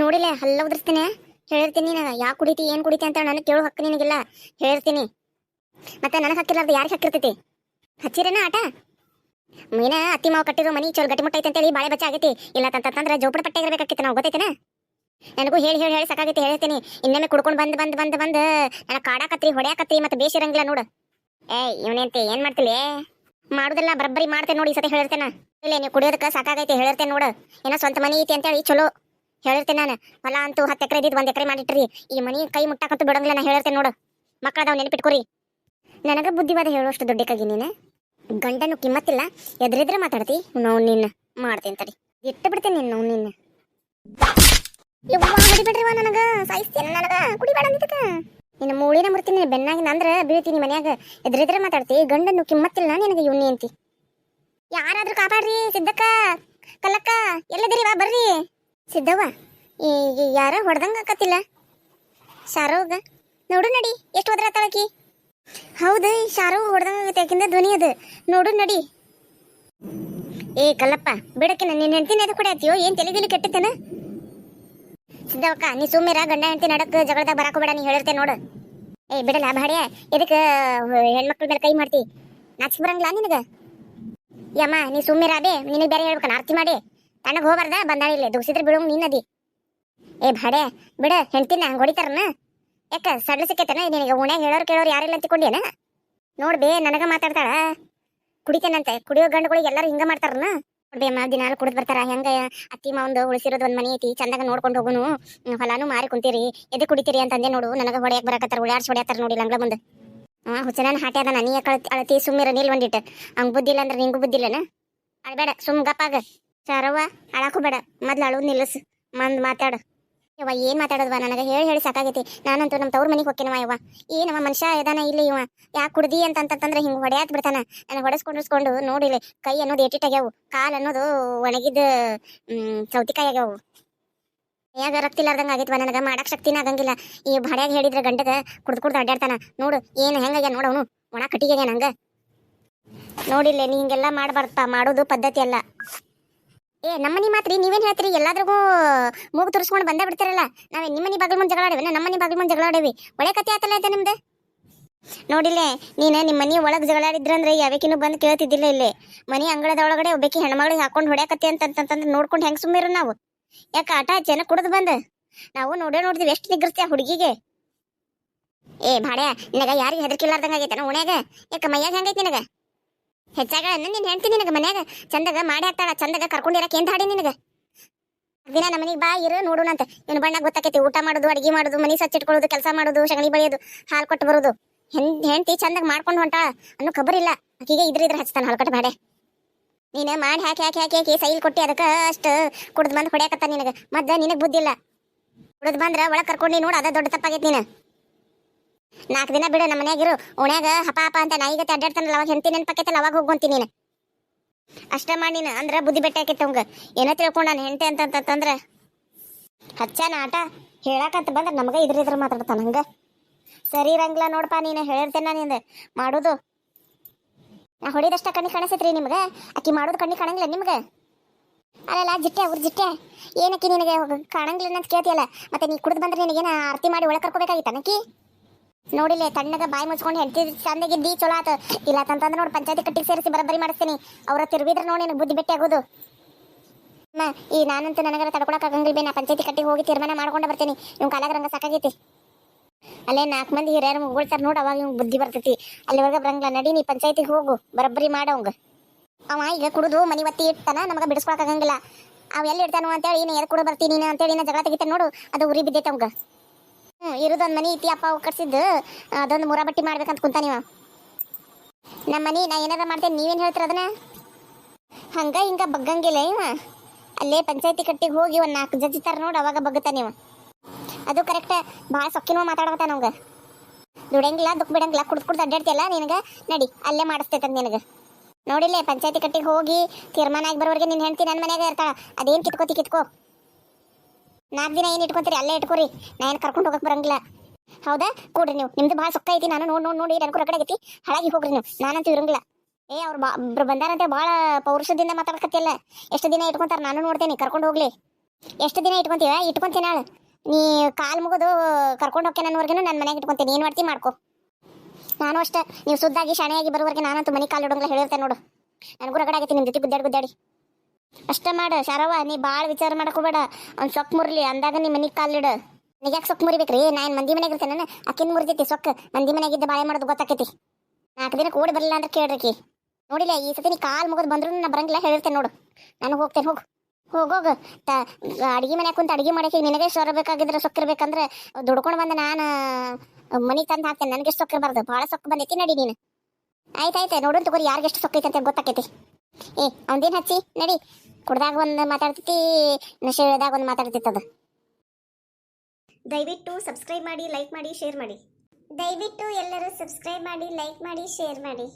ನೋಡಿಲ್ಲ ಹಲ್ಲ ಉದ್ರಿಸ್ತೀನಿ. ಹೇಳಿರ್ತೀನಿ ನಾನು ಯಾಕೆ ಕುಡಿತಿ, ಏನು ಕುಡಿತಿ ಅಂತ ನನಗೆ ಕೇಳೋ ಹಕ್ಕು ನಿನಗಿಲ್ಲ. ಹೇಳಿರ್ತೀನಿ ಮತ್ತೆ ನನಗೆ ಹಕ್ಕಿರ್ಲಾರ್ದು ಯಾರಿಗೆ ಹಕ್ಕಿರ್ತೈತಿ? ಹಚ್ಚಿರೇನ ಆಟ? ಮೀನ, ಅತ್ತಿ ಮಾವು ಕಟ್ಟಿರೋ ಮನಿ ಚೋಲ್ ಗಟ್ಟಿ ಮುಟ್ಟೈತೆ ಅಂತೇಳಿ ಬಾಳೆ ಬಚ್ಚ ಆಗೈತಿ. ಇಲ್ಲ ತಂತಂದ್ರೆ ಜೋಪಡ ಪಟ್ಟೆ ಇರಬೇಕಾಗಿತ್ತು ನಾವು, ಗೊತ್ತೈತೇನ? ನನಗೂ ಹೇಳಿ ಹೇಳಿ ಹೇಳಿ ಸಾಕಾಗೈತಿ, ಹೇಳ್ತೀನಿ. ಇನ್ನೊಮ್ಮೆ ಕುಡ್ಕೊಂಡು ಬಂದು ಬಂದು ಬಂದು ಬಂದು ನನ್ನ ಕಾಡಾಕತ್ರಿ, ಹೊಡ್ಯಾಕತ್ರಿ, ಮತ್ತೆ ಬೇಸಿರಂಗಿಲ್ಲ ನೋಡು. ಏಯ್, ಇವನೇಂತೆ, ಏನ್ ಮಾಡ್ತಿಲಿ? ಮಾಡುದಿಲ್ಲ ಬರಬ್ಬರಿ ಮಾಡ್ತೇನೆ ನೋಡಿ ಸತಿ ಹೇಳಿರ್ತೇನೆ ಇಲ್ಲ, ನೀವು ಕುಡಿಯೋದಕ್ಕೆ ಸಾಕಾಗೈತಿ ಹೇಳಿರ್ತೇನೆ ನೋಡು. ಏನೋ ಸ್ವಂತ ಮನಿ ಐತಿ ಅಂತೇಳಿ, ಚಲೋ. ಹೇಳಿರ್ತೇನೆ ನಾನು. ಹೊಲ ಅಂತೂ ಹತ್ತು ಎಕರೆ ಇದ್ದಿದ್ದು ಒಂದು ಎಕರೆ ಮಾಡಿಟ್ರಿ. ಈ ಮನಿ ಕೈ ಮುಟ್ಟಾಕತ್ತು ಬಿಡಂಗಿಲ್ಲ, ನಾ ಹೇಳಿರ್ತೇನೆ ನೋಡು. ಮಕ್ಕಳದಾವ್ ನೆನಪಿಟ್ಕೊರಿ. ನನಗೆ ಬುದ್ಧಿವಾದ ಹೇಳುವಷ್ಟು ದುಡ್ಡಿಕಾಗಿ ನೀನು. ಗಂಡನು ಕಿಮ್ಮತ್ತಿಲ್ಲ, ಎದುರಿದ್ರೆ ಮಾತಾಡ್ತಿ, ನಾವು ನಿನ್ನ ಮಾಡ್ತೀನಿ ತಡಿ. ಇಟ್ಟು ಬಿಡ್ತೇನೆ ನಿನ್ನ ನಾವು ನಿನ್ನ. ಹೊಡಿಬೇಡ್ರಿವ ನನಗ. ಸಾಯಿಸ್ತೇನೆ ನನಗೆ. ಕುಡಿಬೇಡ ನಿನ್ನ ಮೂಳಿನ ಮುರ್ತೀನಿ ಬೆನ್ನಾಗಿನ ಅಂದ್ರ ಬೀಳ್ತೀನಿ ಮನ್ಯಾಗ. ಎದುರಿದ್ರೆ ಮಾತಾಡ್ತಿ, ಗಂಡನು ಕಿಮ್ಮತ್ತಿಲ್ಲ ನಿನಗೆ ಇವ್ನಿ ಅಂತಿ. ಯಾರಾದ್ರೂ ಕಾಪಾಡ್ರಿ, ಸಿದ್ದಕ್ಕ, ಕಲ್ಲಕ್ಕ, ಎಲ್ಲದಿರಿ ವಾ ಬರ್ರಿ. ಸಿದ್ದವ್ವ, ಈ ಯಾರ ಹೊಡೆದಂಗ ಆಕತಿಲ್ಲ ಶಾರೋಗ, ನೋಡು ನಡಿ, ಎಷ್ಟು ಒದ್ರಾತಾಳಕಿ ಹೌದು, ಈ ಶಾರು ಹೊಡೆದಂಗ ಆಗತ್ತೆ ಯಾಕಿಂದ ಧ್ವನಿ ಅದು. ನೋಡು ನಡಿ. ಏ ಕಲ್ಲಪ್ಪ ಬಿಡಕ್ಕೆ ನಿನ್ನ ಹೆಂಡತಿನ ಅದು ಕೂಡ ಆತಿಯೋ ಏನ್ ತಲೆಗಿಲಿ ಕೆಟ್ಟಿತ್ತೇನ? ಸಿದ್ದವಕ್ಕ ನೀ ಸುಮ್ಮಿರ ಗಂಡ ಹೆಂಡತಿ ನಡಕ್ ಜಗಳದಾಗ ಬರಾಕೋಬೇಡ ನೀ ಹೇಳಿರ್ತೇನೆ ನೋಡು. ಏ ಬಿಡಲ್ಲ ಬಾಡ್ಯ ಎದಕ್ಕೆ ಹೆಣ್ಮಕ್ಳ ಮೇಲೆ ಕೈ ಮಾಡ್ತಿ? ನಾಚಿಕ್ ಬರಂಗಿಲ್ಲ ನಿನಗ? ಯಮ್ಮ, ನೀ ಸುಮ್ಮಿರ ಬೇ, ನಿನಗೆ ಬೇರೆ ಹೇಳ್ಬೇಕಲ್ಲ, ಆರ್ತಿ ಮಾಡಿ. ತಣ್ಣಗೆ ಹೋಗ್ಬಾರ್ದ? ಬಂದಾಳ ಇಲ್ಲಿ ದುಗ್ಸಿದ್ರೆ ಬಿಡೋಂಗ್ ನಿನ್ನದಿ ಏ ಭಾಡೆ, ಬಿಡ, ಹೆಂಡ್ತಿನ ಹೊಡಿತಾರನ? ಯಾಕ ಸಡ್ಲ ಸಿಕ್ಕೈತನ ನಿನಗೆ ಓಣ್ಯಾಗ ಹೇಳೋರು ಕೇಳೋರು ಯಾರಿಲ್ಲ ಅಂತಿಕೊಂಡೇನ ನೋಡ್ಬೇ ನನಗ ಮಾತಾಡ್ತಾಳ. ಕುಡಿತೇನಂತೆ, ಕುಡಿಯೋ ಗಂಡುಗಳಿಗೆ ಎಲ್ಲರೂ ಹಿಂಗ ಮಾಡ್ತಾರನ? ನೋಡ್ಬೇ ಅಮ್ಮ ದಿನಾಲು ಕುಡಿದ್ ಬರ್ತಾರ, ಹೆಂಗ? ಅತ್ತಿ ಮಾವಂದು ಉಳಿಸಿರೋದು ಒಂದ್ ಮನಿ ಐತಿ, ಚಂದಾಗ ನೋಡ್ಕೊಂಡು ಹೋಗುನು. ಹೊಲಾನು ಮಾರಿ ಕುಂತೀರಿ ಎದೆ ಕುಡಿತೀರಿ ಅಂತಂದೆ ನೋಡು, ನನಗ ಹೊಡೆಯಕ್ಕೆ ಬರಕತ್ತಾರ, ಉಳ್ಯಾಡ್ಸಿ ಹೊಡ್ಯಾತಾರ ನೋಡಿ ಲಂಗ್ಲ ಮುಂದೆ. ಹಾ ಹುಚ್ಚನ ಹಾಟೆ ಅದ ನೀ ಕಳತಿ ಅಳತಿ ಸುಮ್ಮಿರ ನೀಲ್ ಒಂದಿಟ್ಟು ಹಂಗ್ ಬುದ್ಧಿ ಇಲ್ಲ ಅಂದ್ರೆ ನಿಂಗೂ ಬುದ್ಧಿ ಇಲ್ಲನ ಅಳ್ಬೇಡ, ಸುಮ್ ಗಪ್ಪಾಗ. ಚಾರವ್ವ ಅಳಾಕು ಬೇಡ. ಮೊದ್ಲು ಅಳು, ನಿಲ್ಲಿಸು. ಮಂದ್ ಮಾತಾಡು. ಯವ್ವ, ಏನ್ ಮಾತಾಡೋದ್ವ? ನನಗೆ ಹೇಳಿ ಹೇಳಿ ಸಾಕಾಗೈತಿ. ನಾನಂತೂ ನಮ್ಮ ತವ್ರ ಮನೆಗೆ ಹೋಗ್ತೀನವ ಯವ್ವ? ಏನವ ಮನುಷ್ಯ ಇದಾನ ಇಲ್ಲಿ ಇವ? ಯಾಕೆ ಕುಡ್ದಿ ಅಂತ ಅಂತಂದ್ರೆ ಹಿಂಗ್ ಹೊಡ್ಯಾತ್ ಬಿಡ್ತಾನ. ನನಗೆ ಹೊಡೆಸ್ಕೊಂಡಿಸ್ಕೊಂಡು ನೋಡಿಲಿ ಕೈ ಅನ್ನೋದು ಏಟಿಟ್ಟಾಗ್ಯಾವು ಕಾಲ್ ಅನ್ನೋದು ಒಣಗಿದ ಸೌತಿಕಾಯಿ ಆಗ್ಯಾವು ಯಾಗ ರಕ್ತ ಇಲ್ಲಾರ್ದಂಗ ಆಗೈತ್ವ? ನನಗೆ ಮಾಡಕ್ ಶಕ್ತಿನ ಆಗಂಗಿಲ್ಲ. ಈ ಭಾಡ್ಯಾಗ ಹೇಳಿದ್ರೆ ಗಂಡಗ ಕುಡ್ದು ಕುಡ್ದು ಅಡ್ಡಾಡ್ತಾನ ನೋಡು, ಏನ್ ಹೆಂಗಾಗ್ಯ ನೋಡು ಅವನು. ಒಣ ಕಟ್ಟಿಗೆ ನಂಗೆ ನೋಡಿಲ್ಲ, ನೀ ಹಿಂಗೆಲ್ಲ ಮಾಡಬಾರ್ದಪ್ಪ. ಮಾಡೋದು ಪದ್ಧತಿ ಅಲ್ಲ. ಏ ನಮ್ಮನಿ ಮಾತ್ರಿ, ನೀವೇನ್ ಹೇಳ್ತೀರಿ? ಎಲ್ಲಾದ್ರಿಗೂ ಮೂಗು ತುರಿಸ್ಕೊಂಡು ಬಂದೇ ಬಿಡ್ತಾರಲ್ಲ? ನಾವೇ ನಿಮ್ಮನಿ ಬಾಗಿಲು ಮುಂದೆ ಜಗಳ ಆಡೇವಿ ನಮ್ಮನಿ ಬಾಗಿಲು ಮುಂದೆ ಜಗಳ ಆಡೇವಿ. ಒಳ್ಳೆ ಕತೆ ಆತಲ್ಲ ಆಯ್ತಾ ನಿಮ್ದು? ನೋಡಿಲ್ಲೇ ನೀನು ನಿಮ್ಮ ಮನಿ ಒಳಗೆ ಜಗಳಾಡಿದ್ರಂದ್ರೆ ಯಾವಕಿನೂ ಬಂದು ಕೇಳ್ತಿದ್ದಿಲ್ಲ ಇಲ್ಲಿ. ಮನಿ ಅಂಗಳದ ಒಳಗಡೆ ಒಬ್ಬಾಕಿ ಹೆಣ್ಮಗಳಿಗೆ ಹಾಕೊಂಡು ಅಂತ ಅಂತಂತಂದ್ರೆ ನೋಡ್ಕೊಂಡು ಹೆಂಗ್ ಸುಮ್ಮಿರು ನಾವು? ಯಾಕೆ ಆಟ ಜನ ಕುಡಿದು ಬಂದು? ನಾವು ನೋಡೇ ನೋಡ್ತೀವಿ, ಎಷ್ಟು ನಿಗ್ರಸ್ತೀಯ ಹುಡುಗಿಗೆ? ಏ, ಭಾಡ್ಯ, ನಿನಗ ಯಾರಿಗೆ ಹೆದರ್ಕಿಲ್ಲಾರ್ದಂಗೆ ಆಗೈತೆ ಉಣ್ಯಾಗ ಯಾಕ ಮೈಯಾಗ ಹೆಂಗೈತಿ ನಿನಗ? ಹೆಚ್ಚಾಗ ನೀನ್ ಹೆಂಡತಿ ನಿನಗ ಮನ್ಯಾಗ ಚಂದಗ ಮಾಡಿ ಹಾಕ್ತಾಳ. ಚಂದಗ ಕರ್ಕೊಂಡಿರಕ್ಕೆ ಎಂತ ಹಾಡಿ ನಿನಗ? ದಿನ ನಮ್ಮನಿಗೆ ಬಾ, ಇರು, ನೋಡೋಣ ಅಂತ. ಇವ್ನ ಬಣ್ಣ ಗೊತ್ತಾಕೈತಿ. ಊಟ ಮಾಡೋದು, ಅಡಿಗೆ ಮಾಡೋದು, ಮನಿ ಸಚ್ಚಿಟ್ಕೊಳ್ಳೋದು ಕೆಲಸ ಮಾಡೋದು, ಸಗಣಿ ಬಳಿಯೋದು, ಹಾಲು ಕೊಟ್ಟು ಬರೋದು. ಹೆಂಡ್ತಿ ಚಂದಗ ಮಾಡ್ಕೊಂಡು ಹೊಂಟಾಳ ಅನ್ನೋ ಖಬರಿಲ್ಲ ಆಕಿಗೆ ಇದ್ರ ಇದ್ರ ಹಚ್ತಾನ ಹಾಲ್ಕೊಟ್ಟು ಬಾಡೆ. ನೀನು ಮಾಡಿ ಹಾಕಿ ಹಾಕಿ ಹಾಕಿ ಹಾಕಿ, ಸೈಲ್ ಕೊಟ್ಟಿ ಅದಕ್ಕೆ ಅಷ್ಟು ಕುಡ್ದು ಬಂದು ಹೊಡ್ಯಾಕತ್ತ ನಿನಗೆ. ಮದ್ದ ನಿನಗೆ ಬುದ್ಧಿಲ್ಲ ಕುಡ್ದು ಬಂದ್ರ ಒಳಗೆ ಕರ್ಕೊಂಡು ನೋಡು, ಅದ ದೊಡ್ಡ ತಪ್ಪಾಗೈತಿ ನೀನು. ನಾಲ್ಕು ದಿನ ಬಿಡು ನಮ್ಮ ಮನ್ಯಾಗಿರು. ಓಣ್ಯಾಗ ಹಪ ಹಪ ಅಂತ ನಾಯಿಗತ್ತೆ ಅಡ್ಡಾಡ್ತಾನಲ್ಲ, ಅವಾಗ ಹೆಂಡತಿ ನೆನಪಾಕೈತಲ್ಲ, ಅವಾಗ ಹೋಗ್ಕೊಂತೀನಿ ನೀನು. ಅಷ್ಟ ಮಾಡಿ ನೀನು, ಅಂದ್ರ ಬುದ್ಧಿ ಬೆಟ್ಟ ಆಕೈತೆ ಅವಂಗ. ಏನೋ ತಿಳ್ಕೊಂಡು ನಾನು ಹೆಂಡತಿ ಅಂತಂತಂದ್ರ ಹಚ್ಚಾನ ಆಟ ಹೇಳಕಂತ ಬಂದ್ರೆ ನಮಗ ಇದ್ರ ಇದ್ರ ಮಾತಾಡ್ತಾನ ಹಂಗ. ಸರಿ ಇರಂಗಿಲ್ಲ ನೋಡಪ್ಪ ನೀನು, ಹೇಳಿರ್ತೇನೆ ನಿಂದ. ಮಾಡೋದು. ನಾ ಹೊಡಿದಷ್ಟ ಕಣ್ಣಿ ಕಾಣಿಸತ್ರಿ ನಿಮ್ಗೆ? ಅಕ್ಕಿ ಮಾಡೋದು ಕಣ್ಣಿ ಕಾಣಂಗಿಲ್ಲ ನಿಮ್ಗೆ? ಅಲ್ಲಲ್ಲ ಜಿಟ್ಟೆ, ಅವ್ರ ಜಿಟ್ಟೆ. ಏನಕ್ಕಿ ನಿನಗೆ ಕಾಣಂಗಿಲ್ಲ ಅಂತ ಕೇಳ್ತಿಯಲ್ಲ? ಮತ್ತೆ ನೀ ಕುಡಿದು ಬಂದ್ರೆ ನಿನಗೇನ ಆರತಿ ಮಾಡಿ ಒಳಗೆ ಕರ್ಕೋಬೇಕಾಗಿತ್ತ ನಕ್ಕಿ ನೋಡಿಲ್ಲ ತಣ್ಣಗ ಬಾಯಿ ಮುಚ್ಕೊಂಡು ಹೆಂಡತಿ ಚಂದಾಗಿದ್ದಿ ಚಲೋ ಆತ. ಇಲ್ಲ ಅಂತಂದ್ರೆ ನೋಡಿ ಪಂಚಾಯತಿ ಕಟ್ಟಿ ಸೇರಿಸಿ ಬರಬರಿ ಮಾಡಿಸ್ತೀನಿ. ಅವ್ರ ತಿರುಗಿದ್ರೆ ನೋಡಿ ನನಗೆ ಬುದ್ಧಿ ಬೆಟ್ಟಿ ಆಗೋದು. ಅಮ್ಮ, ಈ ನಾನಂತೂ ನನಗರ ತಡ್ಕೊಳಕ್ ಆಗಂಗಿಲ್ಲ ಬೇ, ನಾ ಪಂಚಾಯತಿ ಕಟ್ಟಿಗೆ ಹೋಗಿ ತೀರ್ಮಾನ ಮಾಡ್ಕೊಂಡು ಬರ್ತೀನಿ. ಇವ್ ಕಾಲಾಗ ರಂಗ ಸಾಕಾಗೈತಿ. ಅಲ್ಲೇ ನಾಲ್ಕು ಮಂದಿ ಹಿರಿಯರು ಮುಗುಳ್ತಾರ ನೋಡಿ, ಅವಾಗ ಇವ್ ಬುದ್ಧಿ ಬರ್ತೈತಿ. ಅಲ್ಲಿವರೆಗೆ ಬರಂಗಿಲ್ಲ, ನಡಿ ನೀ ಪಂಚಾಯತಿಗೆ ಹೋಗು ಬರಬ್ಬರಿ ಮಾಡೋಂಗ ಅವ ಈಗ ಕುಡಿದು ಮನಿ ಒತ್ತಿ ಇಡ್ತಾನ ನಮಗೆ ಬಿಡಿಸ್ಕೊಳಕ್ ಆಗಂಗಿಲ್ಲ. ಅವ್ ಎಲ್ಲಿ ಇಡ್ತಾನು ಅಂತೇಳಿ ನೀನು ಎದ್ ಕೂಡ ಬರ್ತೀನಿ ನೀನು ಅಂತೇಳಿ ನಾ ಜಗಳ ತೆಗಿತಾನೆ ನೋಡು, ಅದು ಉರಿ ಬಿದ್ದೈತೆ ಅವಂಗ. ಇರೋದೊಂದು ಮನಿ ಐತಿ ಅಪ್ಪ ಅವು ಕಟ್ಸಿದ್ದು, ಅದೊಂದು ಮೂರ ಬಟ್ಟಿ ಮಾಡ್ಬೇಕಂತ ಕುಂತ ನೀವ. ನಮ್ಮ ಮನಿ, ನಾ ಏನಾರ ಮಾಡ್ತೇನೆ, ನೀವೇನು ಹೇಳ್ತೀರ ಅದನ್ನ? ಹಂಗ ಹಿಂಗ ಬಗ್ಗಂಗಿಲ್ಲ ಇವ. ಅಲ್ಲೇ ಪಂಚಾಯತಿ ಕಟ್ಟಿಗೆ ಹೋಗಿ ಒಂದು ನಾಲ್ಕು ಜಜ್ಜಿ ತರ ನೋಡಿ, ಅವಾಗ ಬಗ್ಗತ ನೀವು. ಅದು ಕರೆಕ್ಟ್ ಭಾಳ ಸೊಕ್ಕಿನೂ ಮಾತಾಡ್ಬತ್ತ ನಮ್ಗೆ. ದುಡಂಗಿಲ್ಲ ದುಃಖ ಬಿಡಂಗಿಲ್ಲ, ಕುಡ್ದು ಕುಡ್ದು ಅಡ್ಡಾಡ್ತಿಯಲ್ಲ ನಿನಗೆ? ನಡಿ, ಅಲ್ಲೇ ಮಾಡಿಸ್ತೈತಂತ ನಿನಗೆ. ನೋಡಿಲ್ಲೇ ಪಂಚಾಯತಿ ಕಟ್ಟಿಗೆ ಹೋಗಿ ತೀರ್ಮಾನ ಆಗಿ ಬರೋವರೆಗೆ ನಿನ್ನ ಹೆಂಡತಿ ನನ್ನ ಮನೆಯಾಗ ಇರ್ತಾಳ, ಅದೇನು ಕಿತ್ಕೋತಿ ಕಿತ್ಕೋ. ನಾಲ್ಕು ದಿನ ಏನು ಇಟ್ಕೊಂತೀರಿ? ಅಲ್ಲೇ ಇಟ್ಕೋರಿ. ನಾ ಏನು ಕರ್ಕೊಂಡು ಹೋಗಕ್ಕೆ ಬರಂಗಿಲ್ಲ. ಹೌದಾ? ಕೊಡ್ರಿ ನೀವು. ನಿಮ್ದು ಭಾಳ ಸೊಕ್ಕ ಐತಿ. ನಾನು ನೋಡಿ ನೋಡಿ ನೋಡಿ ನನಗೂ ರಗಡೆ ಆಗೈತಿ ಹಾಳಾಗಿ ಹೋಗ್ರಿ ನೀವು. ನಾನಂತೂ ಇರಂಗಿಲ್ಲ. ಏ, ಅವ್ರು ಬಾ ಬಂದಾರಂತೆ. ಭಾಳ ಪೌರುಷದಿಂದ ಮಾತಾಡಕತ್ತಿಲ್ಲ ಎಷ್ಟು ದಿನ ಇಟ್ಕೊಂತಾರ? ನಾನು ನೋಡ್ತೇನೆ. ಕರ್ಕೊಂಡು ಹೋಗ್ಲಿ. ಎಷ್ಟು ದಿನ ಇಟ್ಕೊಂತೀವ? ಇಟ್ಕೊಂತೀನಿ ನಾಳೆ. ನೀ ಕಾಲು ಮುಗಿದು ಕರ್ಕೊಂಡು ನನ್ನ ಅನ್ನೋವರೆಗೂ ನನ್ನ ಮನೆಗೆ ಇಟ್ಕೊಂತೀನಿ. ಏನು ಮಾಡ್ತೀನಿ ಮಾಡ್ಕೊ. ನಾನು ಅಷ್ಟೇ. ನೀವು ಸುದ್ದಾಗಿ ಶಾಣೆಯಾಗಿ ಬರೋವರೆಗೆ ನಾನಂತೂ ಮನೆ ಕಾಲು ಇಡೋಂಗಿಲ್ಲ. ಹೇಳಿರ್ತೇನೆ ನೋಡು. ನನಗೂ ರಗಡಾಗೈತಿ. ನಿಮ್ಮ ಜೊತೆ ಗುದ್ದಾಡಿ ಗುದ್ದಾಡಿ. ಅಷ್ಟೇ ಮಾಡ, ಶರವ, ನೀ ಭಾಳ ವಿಚಾರ ಮಾಡಕೋಬೇಡ. ಅವ್ನು ಸೊಕ್ ಮುರ್ಲಿ, ಅಂದಾಗ ನೀ ಮನೆಗೆ ಕಾಲಿಡು. ನಿಗ್ಯಾಕೆ ಸೊಕ್ ಮುರಿಬೇಕ್ರಿ? ನಾನು ಮಂದಿ ಮನೆಗೆ ಇರ್ತೇನೆ ಅಕ್ಕಿನ ಮುರಿದೈತಿ ಸೊಕ್ಕ. ಮಂದಿ ಮನೆಗಿದ್ದ ಬಾಳೆ ಮಾಡೋದು ಗೊತ್ತಾಕೈತಿ. ನಾಲ್ಕು ದಿನ ಕೂಡಿ ಬರಲಿಲ್ಲ ಅಂದ್ರೆ ಕೇಳ್ರಿಕಿ ನೋಡಿಲ್ಲ, ಈ ಸತಿ ನೀ ಕಾಲು ಮುಗಿದು ಬಂದ್ರು ನಾ ಬರಂಗಿಲ್ಲ ಹೇಳಿರ್ತೇನೆ ನೋಡು. ನಾನು ಹೋಗ್ತೇನೆ, ಹೋಗು. ಹೋಗೋಗ ತ, ಅಡಿಗೆ ಮನೆ ಕುಂತ ಅಡಿಗೆ ಮಾಡಕ್ಕೆ ನಿನಗೆ ಸೊರ ಬೇಕಾಗಿದ್ರೆ ಸೊಕ್ಕಿರ್ಬೇಕಂದ್ರೆ ದುಡ್ಕೊಂಡು ಬಂದು ನಾನು ಮನಿ ತಂದು ಹಾಕ್ತೇನೆ. ನನಗೆ ಸೊಕ್ಕಿರಬಾರ್ದು ಭಾಳ ಸೊಕ್ಕ ಬಂದೈತಿ ನಡಿ ನೀನು. ಆಯ್ತಾಯ್ತು ನೋಡೋಣ ತಗೋರಿ, ಯಾರಿಗೆ ಎಷ್ಟು ಸೊಕ್ಕೈತೆ ಅಂತ ಗೊತ್ತಾಕೈತಿ. ಏ ಅವನದೇನು ಹಚ್ಚಿ? ನಡಿ. ಕುಡ್ದಾಗ ಒಂದು ಮಾತಾಡ್ತೈತಿ ನಶೆ ಇಳ್ದಾಗ ಒಂದು ಮಾತಾಡ್ತೈತಿ ಅದು. ದಯವಿಟ್ಟು ಸಬ್ಸ್ಕ್ರೈಬ್ ಮಾಡಿ ಲೈಕ್ ಮಾಡಿ ಶೇರ್ ಮಾಡಿ. ದಯವಿಟ್ಟು ಎಲ್ಲರೂ ಸಬ್ಸ್ಕ್ರೈಬ್ ಮಾಡಿ ಲೈಕ್ ಮಾಡಿ ಶೇರ್ ಮಾಡಿ.